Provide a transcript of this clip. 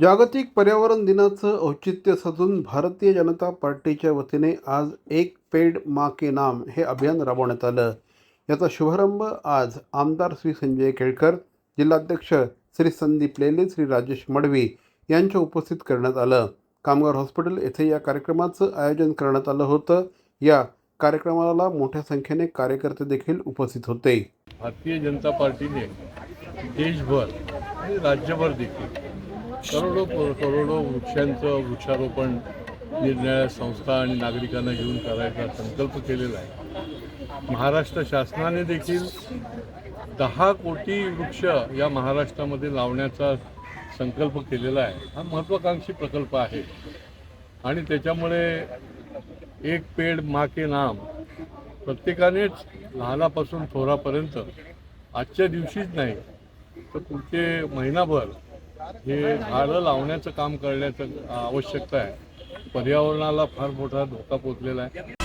जागतिक पर्यावरण दिनाचं औचित्य साधून भारतीय जनता पार्टीच्या वतीने आज एक पेड मा के नाम हे अभियान राबवण्यात आलं. याचा शुभारंभ आज आमदार श्री संजय केळकर जिल्हाध्यक्ष श्री संदीप लेले श्री राजेश मडवी यांच्या उपस्थित करण्यात आलं. कामगार हॉस्पिटल येथे या कार्यक्रमाचं आयोजन करण्यात आलं होतं. या कार्यक्रमाला मोठ्या संख्येने कार्यकर्ते देखील उपस्थित होते. भारतीय जनता पार्टीने देशभर आणि राज्यभर देखील करोडो करोडो वृक्षांचं वृक्षारोपण निरनिराळ्या संस्था आणि नागरिकांना घेऊन करायचा संकल्प केलेला आहे. महाराष्ट्र शासनाने देखील दहा कोटी वृक्ष या महाराष्ट्रामध्ये लावण्याचा संकल्प केलेला आहे. हा महत्त्वाकांक्षी प्रकल्प आहे. आणि त्याच्यामुळे एक पेड मा के नाम प्रत्येकानेच लहानापासून थोरापर्यंत आजच्या दिवशीच नाही तर पुढचे महिनाभर हे झाडं लावण्याचं काम करण्याचं आवश्यकता आहे. पर्यावरणाला फार मोठा धोका पोचलेला आहे.